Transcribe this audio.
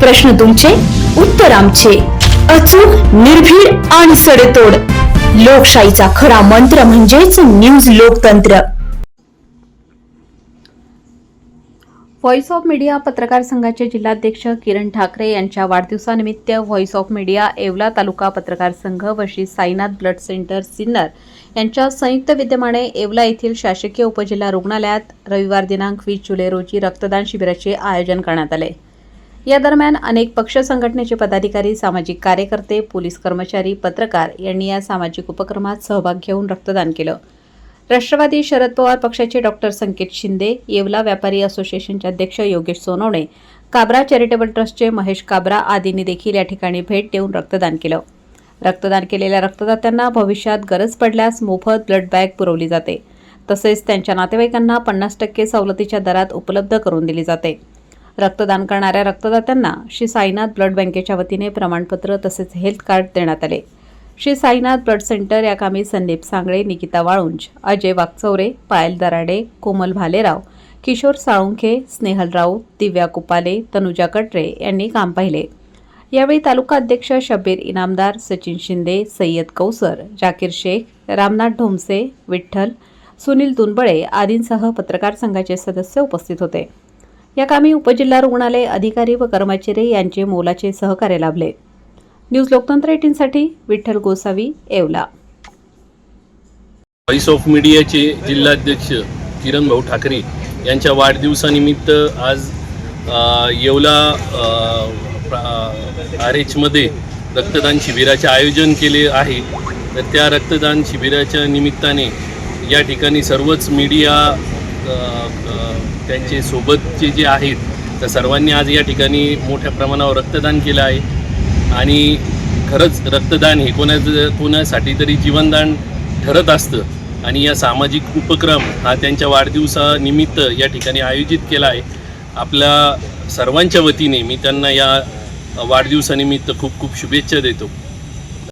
प्रश्न तुमचे उत्तर आमचे. अचूक निर्भीड आणि सडेतोड. लोकशाहीचा खरा मंत्र म्हणजेच न्यूज लोकतंत्र. व्हॉइस ऑफ मीडिया पत्रकार संघाचे जिल्हाध्यक्ष किरण ठाकरे यांच्या वाढदिवसानिमित्त व्हॉइस ऑफ मीडिया येवला तालुका पत्रकार संघ व श्री साईनाथ ब्लड सेंटर सिन्नर यांच्या संयुक्त विद्यमाने येवला येथील शासकीय उपजिल्हा रुग्णालयात रविवार दिनांक वीस जुलै रोजी रक्तदान शिबिराचे आयोजन करण्यात आले. या दरम्यान अनेक पक्ष संघटनेचे पदाधिकारी सामाजिक कार्यकर्ते पोलीस कर्मचारी पत्रकार यांनी या सामाजिक उपक्रमात सहभाग घेऊन रक्तदान केलं. राष्ट्रवादी शरद पवार पक्षाचे डॉक्टर संकेत शिंदे येवला व्यापारी असोसिएशनचे अध्यक्ष योगेश सोनवणे काब्रा चॅरिटेबल ट्रस्टचे महेश काब्रा आदींनी देखील या ठिकाणी भेट देऊन रक्तदान केलं. रक्तदान केलेल्या रक्तदात्यांना भविष्यात गरज पडल्यास मोफत ब्लड बॅग पुरवली जाते. तसेच त्यांच्या नातेवाईकांना पन्नास टक्के सवलतीच्या दरात उपलब्ध करून दिली जाते. रक्तदान करणाऱ्या रक्तदात्यांना श्री साईनाथ ब्लड बँकेच्या वतीने प्रमाणपत्र तसेच हेल्थ कार्ड देण्यात आले. श्री साईनाथ ब्लड सेंटर या कामी संदीप सांगळे निकिता वाळुंज अजय वागचौरे पायल दराडे कोमल भालेराव किशोर साळुंखे स्नेहल राऊत दिव्या कुपाले तनुजा कटरे यांनी काम पाहिले. यावेळी तालुका अध्यक्ष शब्बीर इनामदार सचिन शिंदे सय्यद कौसर जाकीर शेख रामनाथ ढोमसे विठ्ठल सुनील दुनबळे आदींसह पत्रकार संघाचे सदस्य उपस्थित होते. या कामी उपजिल्हा रुग्णालय अधिकारी व कर्मचारी यांचे मोलाचे सहकार्य लाभले. न्यूज लोकतंत्र एटीनसाठी विठ्ठल गोसावी येवला. व्हॉइस ऑफ मीडियाचे जिल्हाध्यक्ष किरण भाऊ ठाकरे यांच्या वाढदिवसानिमित्त आज येवला आर एचमध्ये रक्तदान शिबिराचे आयोजन केले आहे. तर त्या रक्तदान शिबिराच्या निमित्ताने या ठिकाणी सर्वच मीडिया त्यांचे सोबतचे जे आहेत तर सर्वांनी आज या ठिकाणी मोठ्या प्रमाणावर रक्तदान केलं आहे. आणि खरंच रक्तदान हे कोणाचं कोणासाठी तरी जीवनदान ठरत असतं. आणि या सामाजिक उपक्रम हा त्यांच्या वाढदिवसानिमित्त या ठिकाणी आयोजित केला आहे. आपल्या सर्वांच्या वतीने मी त्यांना या वाढदिवसानिमित्त खूप खूप शुभेच्छा देतो.